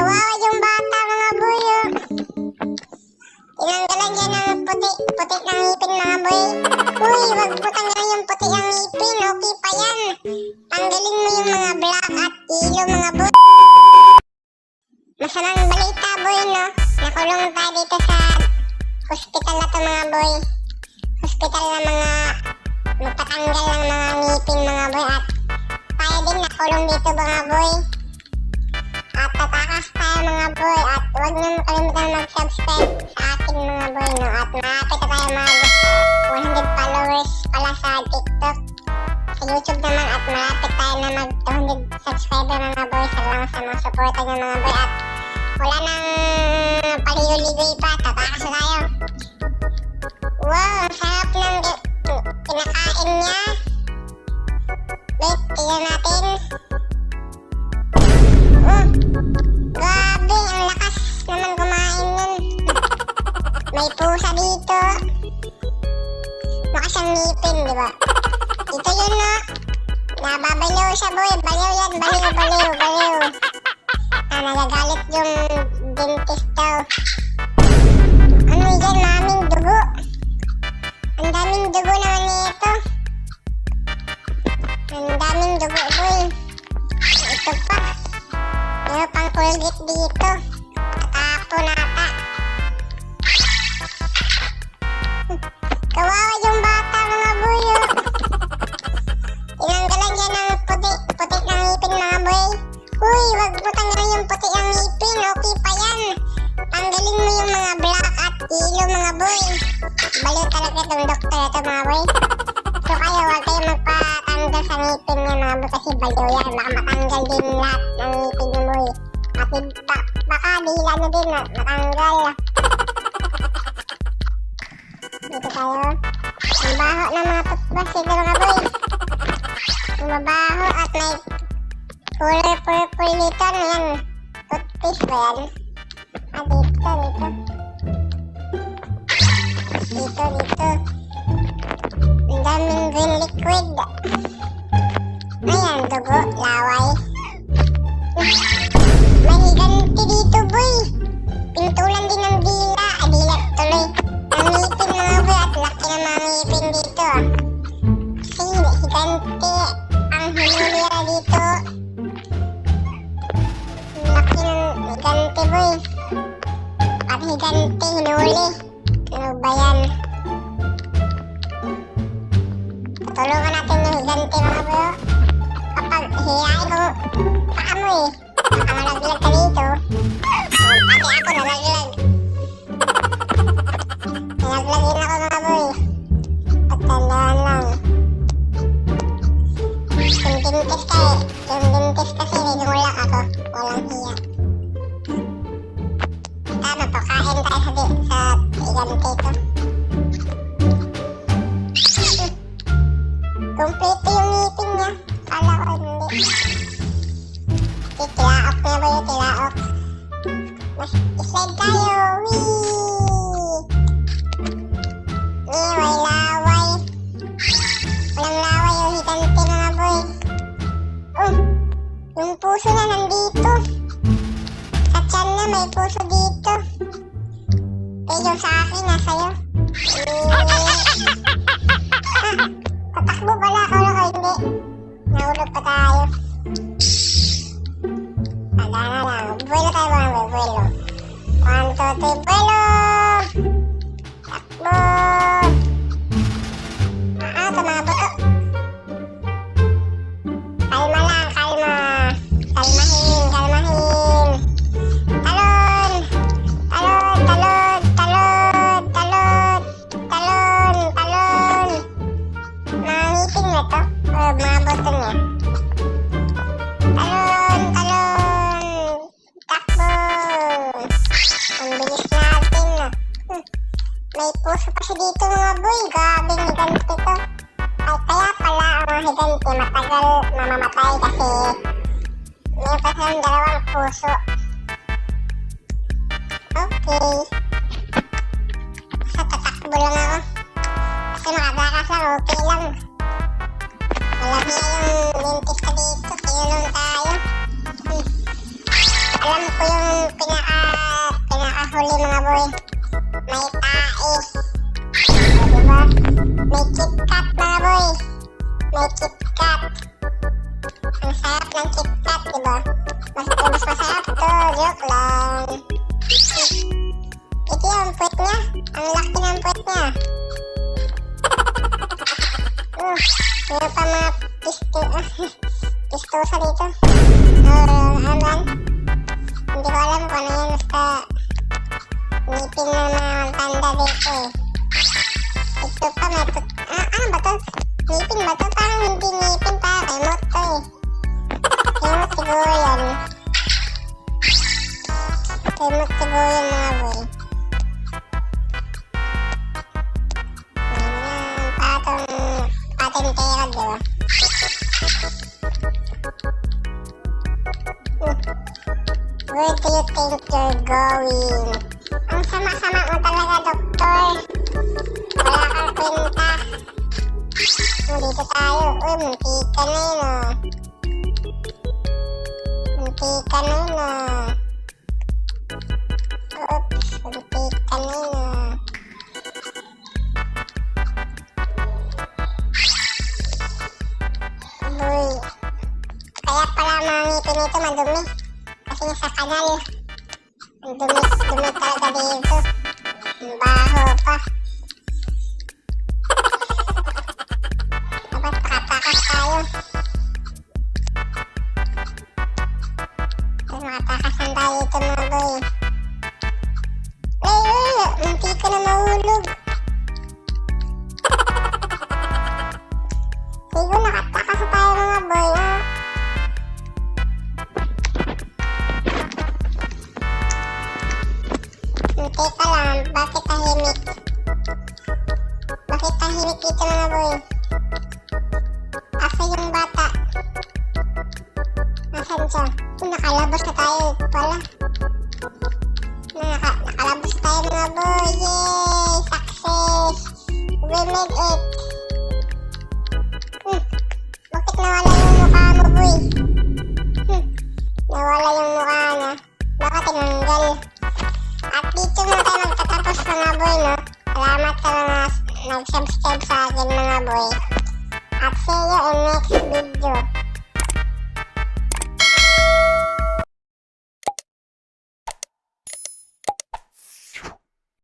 Kawawa yung bata mga boy. Oh. Tinanggalan dyan ng puti, puti ng ngipin mga boy. Uy, wag mo tanggalin yung puti ng ngipin. Okay pa yan. Tanggalin mo yung mga black at yellow mga boy. Masamang balita boy no. Nakulong tayo dito sa hospital na to mga boy. Hospital na mga magpatanggal ng mga ngipin mga boy at tayo din nakulong dito mga boy. Mga boy at huwag niyo kalimutan mag-subscribe sa akin mga boy no. At malapit na tayo mag 100 followers pala sa TikTok. Sa YouTube naman at malapit tayo na mag 200 subscriber mga boy. Salamat sa mga suporta niyo mga boy at wala nang paligoy-ligoy pa. Tatakas na tayo. Wow, ang sarap ng kinakain niya. Wait, tingnan natin. Oh, May pusa dito. Mukha siyang ngipin, di ba? Ito yun, no? Nababaliw siya, boy. Baliw yan, baliw, baliw, baliw. Ah, nagagalit yung dentist daw. Ano yan, maming dugo? Ang daming dugo naman nito. Ang daming dugo, boy. Ito pa. Meron pang Colgate dito. Itong doktor ito mga boy. So kayo, huwag kayo magpatanggal sa ngipin niya mga boy kasi baliw yan. Baka matanggal din lahat ng ngipin niyo boy. At ba- baka dila niyo din matanggal. Dito tayo. Ang baho ng mga toothbrush dito mga boy. Mabaho at may color purple dito. Ano yan? Toothpaste ba yan? Ah, dito, dito. Dito, dito. Ang daming green liquid. Ayan, dugo, laway. May higanti dito, boy. Pintulan din ng dila. Dila tuloy. Ang ngipin mga boy at laki ng mga ngipin dito. Kasi higanti ang hinulira dito. Laki ng higanti, boy. At higanti, hinuli. Ano ba yan? Tutulungan natin yung higanti mga bro. Kapag hiyain ko, paa mo eh. Baka malaglag ka dito. Pati ako nalaglag. Nalaglagin ako mga boy. At tandaan lang. Yung dentist ka eh. Yung dentist kasi nagulak ako. Walang hiya. Higanti ko. Kompleto yung ngipin niya. Kala ko hindi. Okay, tilaok na ba yung tilaok? Mas slide tayo. Wee! May laway. Walang laway yung higante mga boy. Oh, yung puso na nandito. Sa tiyan na may puso dito. Pero sa akin, nasa'yo. Eh, Patakbo pala, akala ko hindi. Nahulog pa tayo. To? O mga buto niya? Talon! Talon! Takbo! Ang bilis natin na. Hmm. May puso pa siya dito mga boy. Grabe ang higante to. Ay, kaya pala ang mga higante matagal mamamatay kasi meron pa silang dalawang puso. Okay. Basta tatakbo lang ako. Kasi makadakas lang, okay boy. May KitKat. Ang sarap ng KitKat, diba? Mas, mas masarap to. Joke lang. Ito yung puwet niya. Ang laki ng puwet niya. Uh, meron pa mga pisto, pistosa dito. Uh, ano ba? Hindi ko alam kung ano yan. Basta ngipin ng mga tanda dito eh. Ito pa may Hmm. Where do you think you're going? Ang sama-sama mo talaga, doktor. Wala kang kwenta. Nandito tayo. Uy, muntika na yun, oh. Nito madumi. Kasi sa kanal. Dumi, dumi talaga dito. Ang baho pa. Made it! Hmm. Bakit nawala yung mukha mo boy? Hmm. Nawala yung mukha na. Baka tinanggal. At dito na tayo magtatapos mga boy, no? Salamat sa mga nag-subscribe sa akin mga boy. At see you in next video.